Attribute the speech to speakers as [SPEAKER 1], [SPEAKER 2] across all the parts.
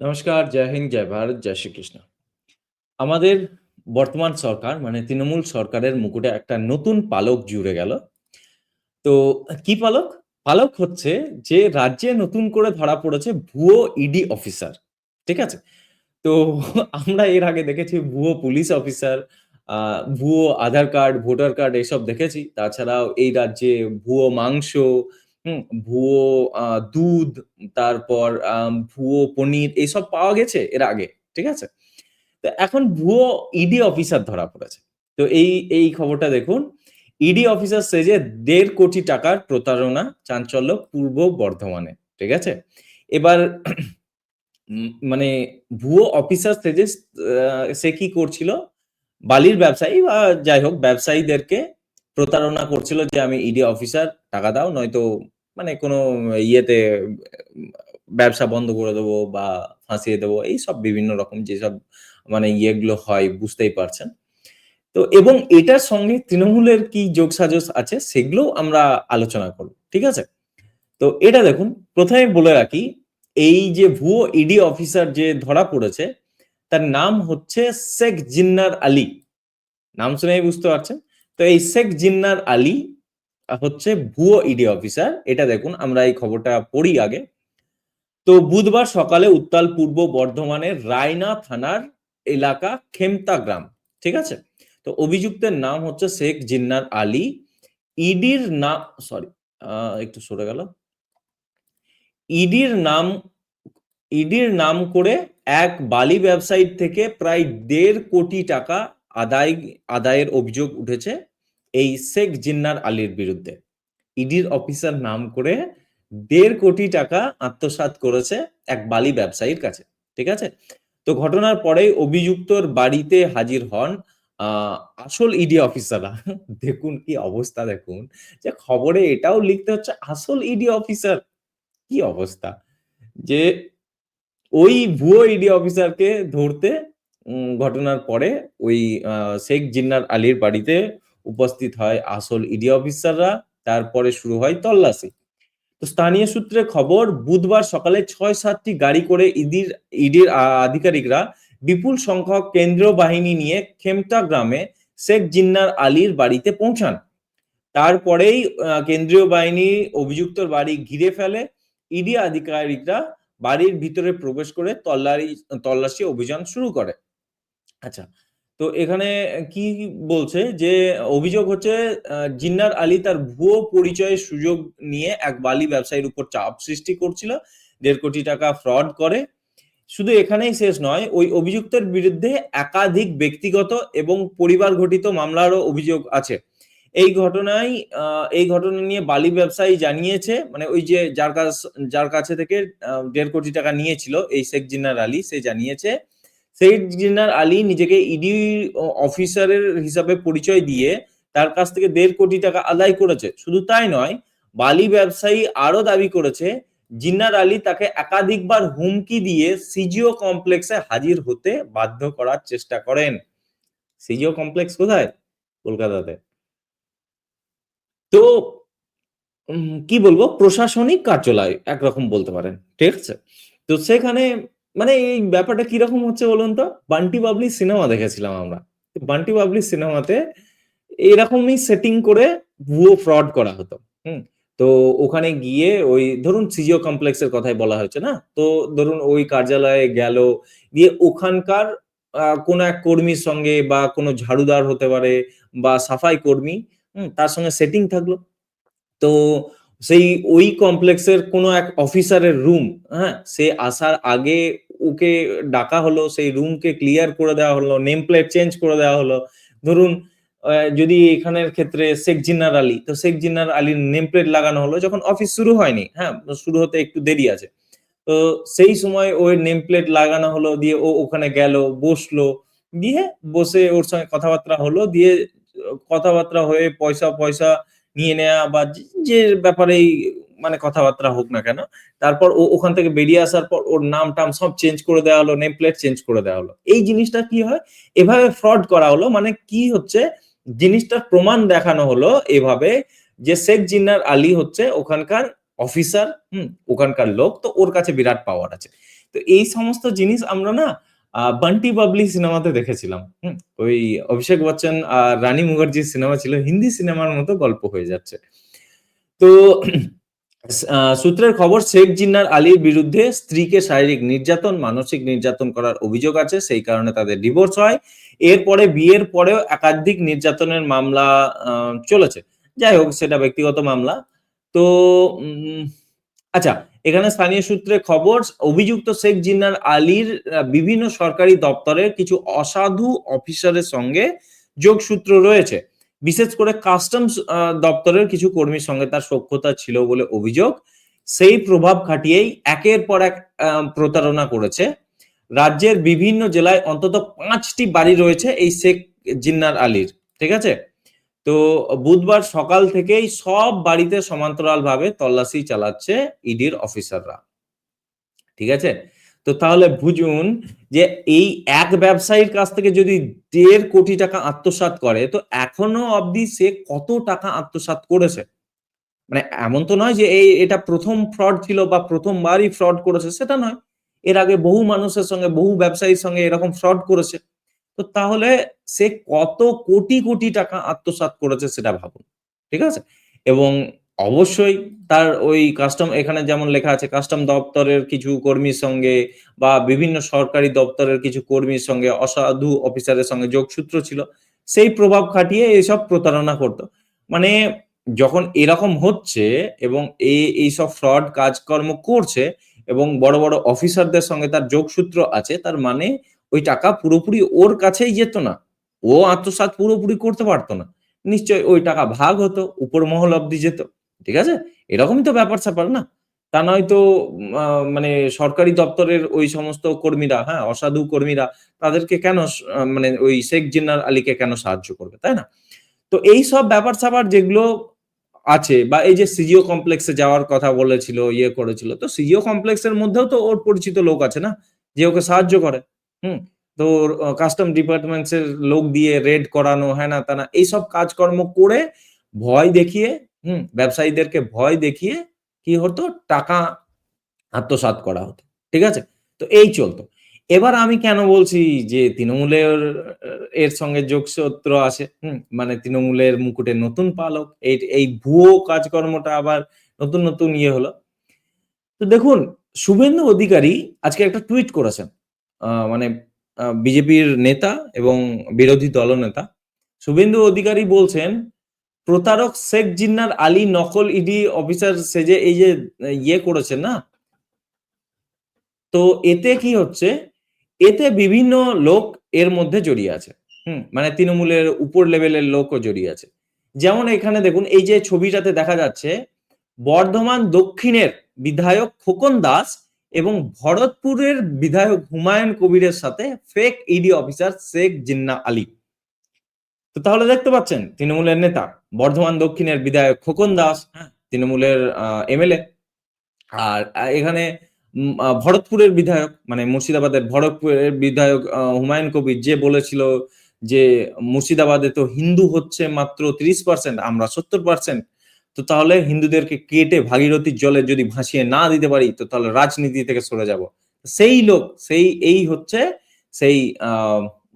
[SPEAKER 1] নমস্কার, জয় হিন্দ, জয় ভারত, জয় শ্রীকৃষ্ণ। আমাদের বর্তমান সরকার মানে তৃণমূল সরকারের মুকুটে একটা নতুন পালক জুড়ে গেল। তো কি পালক? পালক হচ্ছে যে রাজ্যে নতুন করে ধরা পড়েছে ভুয়ো ইডি অফিসার। ঠিক আছে? তো আমরা এর আগে দেখেছি ভুয়ো পুলিশ অফিসার, ভুয়ো আধার কার্ড, ভোটার কার্ড এসব দেখেছি। তাছাড়াও এই রাজ্যে ভুয়ো মাংস, হুম? ভুয়ো দুধ, তারপর ভুয়ো পনির এইসব পাওয়া গেছে এর আগে। ঠিক আছে? তো এখন ভুয়ো ইডি অফিসার ধরা পড়েছে। তো এই, এই খবরটা দেখুন। ইডি অফিসার সেজে দেড় কোটি টাকার প্রতারণা চাঞ্চল্য পূর্ব বর্ধমানে। ঠিক আছে? এবার মানে ভুয়ো অফিসার সেজে সে কি করছিল? বালির ব্যবসায়ী বা যাই হোক ব্যবসায়ীদেরকে প্রতারণা করছিল যে আমি ইডি অফিসার টাকা দাও নয়তো মানে কোনো ইয়েতে, ব্যবসা বন্ধ করে দেবো বা ফাঁসিয়ে দেবো। এইসব বিভিন্ন রকম যেসব মানে ইয়েগুলো হয়, বুঝতেই পারছেন। তো এবং এটার সঙ্গে তৃণমূলের কি যোগসাজশ আছে, সেগুলোও আমরা আলোচনা করব। ঠিক আছে? তো এটা দেখুন, প্রথমে বলে রাখি, এই যে ভুয়ো ইডি অফিসার যে ধরা পড়েছে, তার নাম হচ্ছে শেখ জিন্নার আলী। নাম শুনেই বুঝতে পারছেন। তো এই শেখ জিন্নার আলী হচ্ছে ভুয়ো ইডি অফিসার। এটা দেখুন, আমরা এই খবরটা পড়ি আগে। তো বুধবার সকালে উত্তাল পূর্ব বর্ধমানের রায়না থানার এলাকা খেমতা গ্রাম। ঠিক আছে? তো অভিযুক্তের নাম হচ্ছে শেখ জিন্নার আলী। ইডির নাম সরি একটু সরে গেল। ইডির নাম ইডির নাম করে এক বালি ব্যবসায়ীর থেকে প্রায় দেড় কোটি টাকা আদায়, আদায়ের অভিযোগ উঠেছে এই শেখ জিন্নার আলীর বিরুদ্ধে। ইডির অফিসার নাম করে দেড় কোটি টাকা আত্মসাৎ করেছে এক বালি ব্যবসায়ীর কাছে। ঠিক আছে? তো ঘটনার পরেই অভিযুক্তর বাড়িতে হাজির হন আসল ইডি অফিসাররা। দেখুন কি অবস্থা, দেখুন যে খবরে এটাও লিখতে হচ্ছে, আসল ইডি অফিসার। কি অবস্থা? যে ওই ভুয়ো ইডি অফিসারকে ধরতে ঘটনার পরে ওই শেখ জিন্নার আলীর বাড়িতে উপস্থিত হয় আসল ইডি অফিসাররা। তারপরে শুরু হয় তল্লাশি। তো স্থানীয় সূত্রে খবর, বুধবার সকালে ৬-৭ টি গাড়ি করে ইদির ইডির আধিকারিকরা বিপুল সংখ্যক কেন্দ্রীয় বাহিনী নিয়ে খেমটা গ্রামে শেখ জিন্নার আলীর বাড়িতে পৌঁছান। তারপরেই কেন্দ্রীয় বাহিনী অভিযুক্তর বাড়ি ঘিরে ফেলে। ইডি আধিকারিকরা বাড়ির ভিতরে প্রবেশ করে তল্লাশি অভিযান শুরু করে। আচ্ছা। তো এখানে কি বলছে যে অভিযোগ হচ্ছে জিন্নার আলী তার ভুয়ো পরিচয়ের সুযোগ নিয়ে এক বালি ব্যবসায়ীর উপর চাপ সৃষ্টি করছিল। দেড় কোটি টাকা ফ্রড করে। শুধু এখানেই শেষ নয়, ওই অভিযুক্তের বিরুদ্ধে একাধিক ব্যক্তিগত এবং পরিবার ঘটিত মামলারও অভিযোগ আছে। এই ঘটনায় এই ঘটনা নিয়ে বালি ব্যবসায়ী জানিয়েছে মানে ওই যে যার কাছ যার কাছে থেকে ১.৫ কোটি টাকা নিয়েছিল এই শেখ জিন্নার আলী সে জানিয়েছে শেখ জিন্নার আলী নিজেকে ইডি অফিসারের হিসাবে পরিচয় দিয়ে তার কাছ থেকে দেড় কোটি টাকা আদায় করেছে। শুধু তাই নয়, বালি ব্যবসায়ী আরও দাবি করেছে জিন্নার আলী তাকে একাধিকবার হুমকি দিয়ে সিজিও কমপ্লেক্সে হাজির হতে বাধ্য করার চেষ্টা করেন। সিজিও কমপ্লেক্স কোথায়? কলকাতাতে। তো কি বলব? প্রশাসনিক কার্যালয় একরকম বলতে পারেন। ঠিক আছে? তো সেখানে মানে এই ব্যাপারটা কীরকম হচ্ছে বলুন তো? 'বান্টি বাবলি' সিনেমা দেখেছিলাম আমরা। 'বান্টি বাবলি' সিনেমাতে এরকমই সেটিং করে ভুয়ো ফ্রড করা হতো। হুম? তো ওখানে গিয়ে ওই ধরুন সিজিও কমপ্লেক্স এর কথাই বলা হয়েছে না? তো ধরুন ওই কার্যালয়ে গেল, দিয়ে ওখানকার কোনো এক কর্মীর সঙ্গে বা কোনো ঝাড়ুদার হতে পারে বা সাফাই কর্মী? তার সঙ্গে সেটিং থাকল। তো সেই ওই কমপ্লেক্সের কোনো এক অফিসারের রুম, হ্যাঁ? সে আসার আগে ওকে ডাকা হলো, সেই রুমকে ক্লিয়ার করে দেওয়া হলো, নেম প্লেট চেঞ্জ করে দেওয়া হলো। ধরুন যদি এখানের ক্ষেত্রে শেখ জিন্নার আলী, তো শেখ জিন্নার আলীর নেম প্লেট লাগানো হলো যখন অফিস শুরু হয়নি, হ্যাঁ? শুরু হতে একটু দেরি আছে। তো সেই সময় ওর নেম প্লেট লাগানো হলো, দিয়ে ও ওখানে গেল, বসল, দিয়ে বসে ওর সঙ্গে কথাবার্তা হলো, দিয়ে কথাবার্তা হয়ে পয়সা পয়সা নিয়ে নেয়া বা যে ব্যাপারেই মানে কথাবার্তা হোক না কেন, তারপর ও ওখান থেকে বেরিয়ে আসার পর ওর নাম-টাম সব চেঞ্জ করে দেওয়া হলো, নেম প্লেট চেঞ্জ করে দেওয়া হলো। এই জিনিসটা কি হয়? এভাবে ফ্রড করা হলো মানে কি হচ্ছে? জিনিসটার প্রমাণ দেখানো হলো এভাবে যে শেখ জিন্নার আলী হচ্ছে ওখানকার অফিসার হুম ওখানকার লোক তো ওর কাছে বিরাট পাওয়ার আছে তো এই সমস্ত জিনিস আমরা না বান্টি বাবলি সিনেমাতে দেখেছিলাম। ওই অভিষেক বচ্চন আর রানী মুখার্জির সিনেমা ছিল, হিন্দি সিনেমার মতো গল্প হয়ে যাচ্ছে। তো সূত্রের খবর, শেখ জিন্নার আলীর বিরুদ্ধে স্ত্রীকে শারীরিক নির্যাতন, মানসিক নির্যাতন করার অভিযোগ আছে, সেই কারণে তাদের ডিভোর্স হয়। এরপরে বিয়ের পরেও একাধিক নির্যাতনের মামলা চলেছে। যাই হোক, সেটা ব্যক্তিগত মামলা। তো আচ্ছা এখানে স্থানীয় সূত্রে খবর, অভিযুক্ত শেখ জিন্নার আলীর বিভিন্ন সরকারি দপ্তরের কিছু অসাধু অফিসারের সঙ্গে যোগসূত্র রয়েছে। বিশেষ করে কাস্টমস দপ্তরের কিছু কর্মীর সঙ্গে তার সখ্যতা ছিল বলে অভিযোগ। সেই প্রভাব খাটিয়েই একের পর এক প্রতারণা করেছে। রাজ্যের বিভিন্ন জেলায় অন্তত পাঁচটি বাড়ি রয়েছে এই শেখ জিন্নার আলীর, ঠিক আছে? তো বুধবার সকাল থেকেই সব বাড়িতে সমান্তরালভাবে তল্লাশি চালাচ্ছে ইডির অফিসাররা। ঠিক আছে? তো তাহলে বুঝুন যে এই এক ব্যবসায়ীর কাছ থেকে যদি দেড় কোটি টাকা আত্মসাৎ করে, তো এখনও অবধি সে কত টাকা আত্মসাৎ করেছে? মানে এমন তো নয় যে এই এটা প্রথম ফ্রড ছিল বা প্রথমবারই ফ্রড করেছে, সেটা নয়। এর আগে বহু মানুষের সঙ্গে, বহু ব্যবসায়ীর সঙ্গে এরকম ফ্রড করেছে। তো তাহলে সে কত কোটি কোটি টাকা আত্মসাৎ করেছে সেটা ভাবুন, ঠিক আছে? এবং অবশ্যই তার ওই কাস্টম এখানে যেমন লেখা আছে কাস্টম দপ্তরের কিছু কর্মীর সঙ্গে বা বিভিন্ন সরকারি দপ্তরের কিছু কর্মীর সঙ্গে, অসাধু অফিসারের সঙ্গে যোগসূত্র ছিল, সেই প্রভাব খাটিয়ে এইসব প্রতারণা করত। মানে যখন এরকম হচ্ছে এবং এই এইসব ফ্রড কাজকর্ম করছে এবং বড় বড় অফিসারদের সঙ্গে তার যোগসূত্র আছে, তার মানে ওই টাকা পুরোপুরি ওর কাছেই যেত না। ও আত্মসাৎ পুরোপুরি করতে পারতো না। নিশ্চয় ওই টাকা ভাগ হতো উপর মহল অব্দি যেত। ঠিক আছে? এরকমই তো ব্যাপার স্যাপার না। তা নয় তো আহ, মানে সরকারি দপ্তরের ওই সমস্ত কর্মীরা হ্যাঁ অসাধু কর্মীরা তাদেরকে কেন মানে ওই শেখ জিন্নার আলীকে কেন সাহায্য করবে তাই না? তো এই সব ব্যাপার স্যাপার যেগুলো আছে বা এই যে সিজিও কমপ্লেক্সে যাওয়ার কথা বলেছিল ইয়ে করেছিল তো সিজিও কমপ্লেক্সের মধ্যেও তো ওর পরিচিত লোক আছে না যে ওকে সাহায্য করে। হুম তো কাস্টম ডিপার্টমেন্টস এর লোক দিয়ে রেড করানো হ্যাঁ না তা না, এইসব কাজকর্ম করে ভয় দেখিয়ে, হুম, ব্যবসায়ীদেরকে ভয় দেখিয়ে কি হতো? টাকা আত্মসাৎ করা হতো, ঠিক আছে? তো এই চলতো। এবার আমি কেন বলছি যে তৃণমূলের এর সঙ্গে যোগসূত্র আছে হুম মানে তৃণমূলের মুকুটে নতুন পালক, এই এই ভুয়ো কাজকর্মটা আবার নতুন নতুন ইয়ে হলো। তো দেখুন, শুভেন্দু অধিকারী আজকে একটা টুইট করেছেন। মানে বিজেপির নেতা এবং বিরোধী দলনেতা। শুভেন্দু অধিকারী বলছেন, প্রতারক শেখ জিন্নার আলী নকল ইডি অফিসার সেজে এই যে ইয়ে করেছেন না? তো এতে কি হচ্ছে? এতে বিভিন্ন লোক এর মধ্যে জড়িয়ে আছে। হুম মানে তৃণমূলের উপর লেভেলের লোকও জড়িয়ে আছে। যেমন এখানে দেখুন, এই যে ছবিটাতে দেখা যাচ্ছে, বর্ধমান দক্ষিণের বিধায়ক খোকন দাস এবং ভরতপুরের বিধায়ক হুমায়ুন কবিরের সাথে fake ED officer Sheikh Jinnah Ali. তো তাহলে দেখতে পাচ্ছেন, তৃণমূলের নেতা, বর্ধমান দক্ষিণের বিধায়ক খোকন দাস হ্যাঁ তৃণমূলের এমএলএ। আর এখানে ভরতপুরের বিধায়ক মানে মুর্শিদাবাদের ভরতপুরের বিধায়ক হুমায়ুন কবির যে বলেছিল যে মুর্শিদাবাদে তো হিন্দু হচ্ছে মাত্র তিরিশ পার্সেন্ট আমরা সত্তর পার্সেন্ট তো তাহলে হিন্দুদেরকে কেটে ভাগীরথীর জলে যদি ভাসিয়ে না দিতে পারি, তো তাহলে রাজনীতি থেকে সরে যাব। সেই লোক, সেই, এই হচ্ছে সেই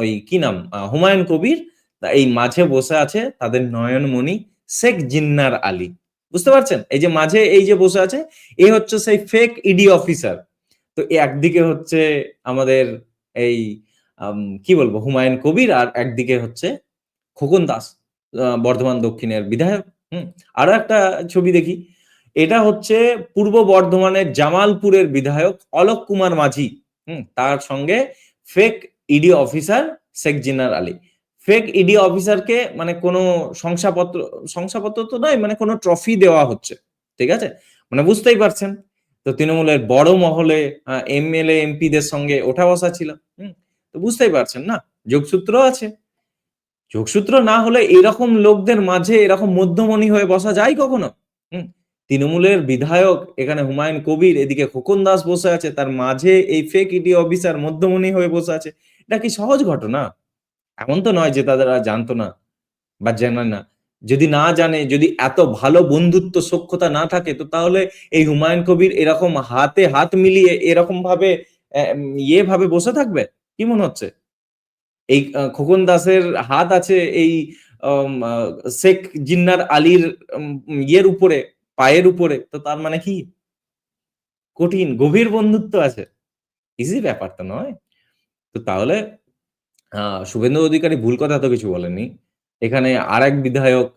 [SPEAKER 1] ওই কি নাম? হুমায়ুন কবির। এই মাঝে বসে আছে তাদের নয়নমণি শেখ জিন্নার আলী। বুঝতে পারছেন? এই যে মাঝে, এই যে বসে আছে এ হচ্ছে সেই ফেক ইডি অফিসার তো একদিকে হচ্ছে আমাদের এই কি বলব? হুমায়ুন কবির আর একদিকে হচ্ছে খোকন দাস বর্ধমান দক্ষিণের বিধায়ক। হুম, আরও একটা ছবি দেখি। এটা হচ্ছে পূর্ব বর্ধমানের জামালপুরের বিধায়ক অলোক কুমার মাঝি। হুম, তার সঙ্গে ফেক ইডি অফিসার শেখ জিনার আলী। ফেক ইডি অফিসারকে মানে কোনো শংসাপত্র শংসাপত্র তো নয় মানে কোনো ট্রফি দেওয়া হচ্ছে, ঠিক আছে? মানে বুঝতেই পারছেন? তো তৃণমূলের বড় মহলে এমএলএ এমপিদের সঙ্গে ওঠা বসা ছিল। হুম, তো বুঝতেই পারছেন না? যোগসূত্র আছে। যোগসূত্র না হলে এরকম লোকদের মাঝে এরকম মধ্যমণি হয়ে বসা যায় কখনো? হুম? তৃণমূলের বিধায়ক এখানে হুমায়ুন কবির এদিকে খোকন দাস বসে আছে তার মাঝে এই ফেক ইডি অফিসার মধ্যমণি হয়ে বসে আছে। এটা কি সহজ ঘটনা? এমন তো নয় যে তারা জানতো না বা জানে না। যদি না জানে, যদি এত ভালো বন্ধুত্ব সখ্যতা না থাকে তো তাহলে এই হুমায়ুন কবির এরকম হাতে হাত মিলিয়ে এরকমভাবে অ্যা ইয়ে ভাবে বসে থাকবে? কি মনে হচ্ছে? এই খোকন দাসের হাত আছে এই শেখ জিন্নার আলীর ইয়ের উপরে, পায়ের উপরে। তো তার মানে কি? কঠিন গভীর বন্ধুত্ব আছে। ইজি ব্যাপার তো নয়। তো তাহলে শুভেন্দু অধিকারী ভুল কথা তো কিছু বলেনি এখানে আর এক বিধায়ক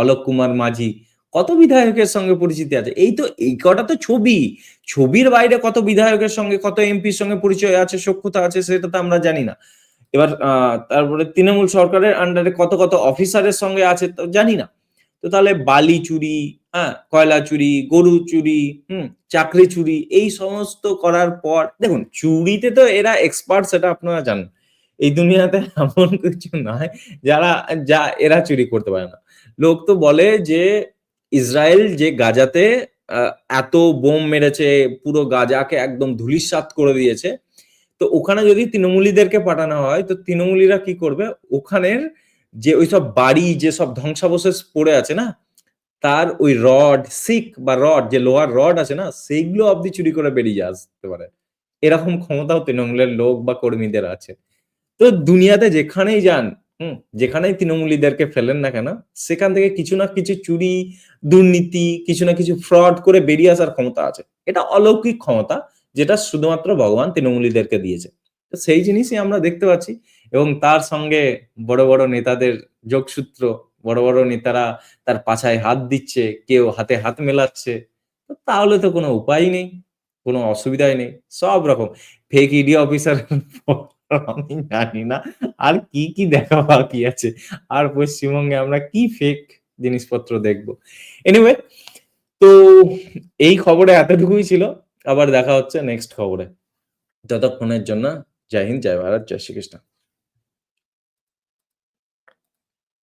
[SPEAKER 1] অলোক কুমার মাঝি কত বিধায়কের সঙ্গে পরিচিতি আছে। এই তো এই কটা তো ছবি। ছবির বাইরে কত বিধায়কের সঙ্গে, কত এমপির সঙ্গে পরিচয় আছে, সখ্যতা আছে সেটা তো আমরা জানি না। এবার তারপরে তৃণমূল সরকারের আন্ডারে কত, কত অফিসারের সঙ্গে আছে জানি না। তো তাহলে বালি চুরি, হ্যাঁ? কয়লা চুরি, গরু চুরি, হুম? চাকরি চুরি এই সমস্ত করার পর দেখুন চুরিতে তো এরা এক্সপার্ট সেটা আপনারা জানেন। এই দুনিয়াতে এমন কিছু নয় যারা যা এরা চুরি করতে পারে না। লোক তো বলে যে ইসরায়েল যে গাজাতে এত বোম মেরেছে, পুরো গাজাকে একদম ধূলিসাৎ করে দিয়েছে। তো ওখানে যদি তৃণমূলীদেরকে পাঠানো হয় তো তৃণমূলীরা কি করবে? ওখানের যে ঐসব বাড়ি যেসব ধ্বংসাবশেষ পড়ে আছে না? তার ওই রড, শিক বা রড যে লোহার রড আছে না? সেইগুলো অব্দি চুরি করে বেরিয়ে আসতে পারে। এরকম ক্ষমতাও তৃণমূলের লোক বা কর্মীদের আছে। তো দুনিয়াতে যেখানেই যান, হুম? যেখানেই তৃণমূলীদেরকে ফেলেন না কেন? সেখান থেকে কিছু না কিছু চুরি, দুর্নীতি, কিছু না কিছু ফ্রড করে বেরিয়ে আসার ক্ষমতা আছে। এটা অলৌকিক ক্ষমতা যেটা শুধুমাত্র ভগবান তৃণমূলীদেরকে দিয়েছে। তো সেই জিনিসই আমরা দেখতে পাচ্ছি এবং তার সঙ্গে বড়, বড় নেতাদের যোগসূত্র, বড়, বড় নেতারা তার পাছায় হাত দিচ্ছে, কেউ হাতে হাত মেলাচ্ছে। তাহলে তো কোনো উপায়ই নেই। কোনো অসুবিধাই নেই। সব রকম ফেক ইডি অফিসার আমি জানি না আর কি, কি দেখা বাকি আছে। আর পশ্চিমবঙ্গে আমরা কি ফেক জিনিসপত্র দেখব। এনিওয়ে তো এই খবরে এতটুকুই ছিল। আবার দেখা হচ্ছে নেক্সট খবরে। ততক্ষণের জন্য জয় হিন্দ, জয় ভারত, জয় শ্রীকৃষ্ণ।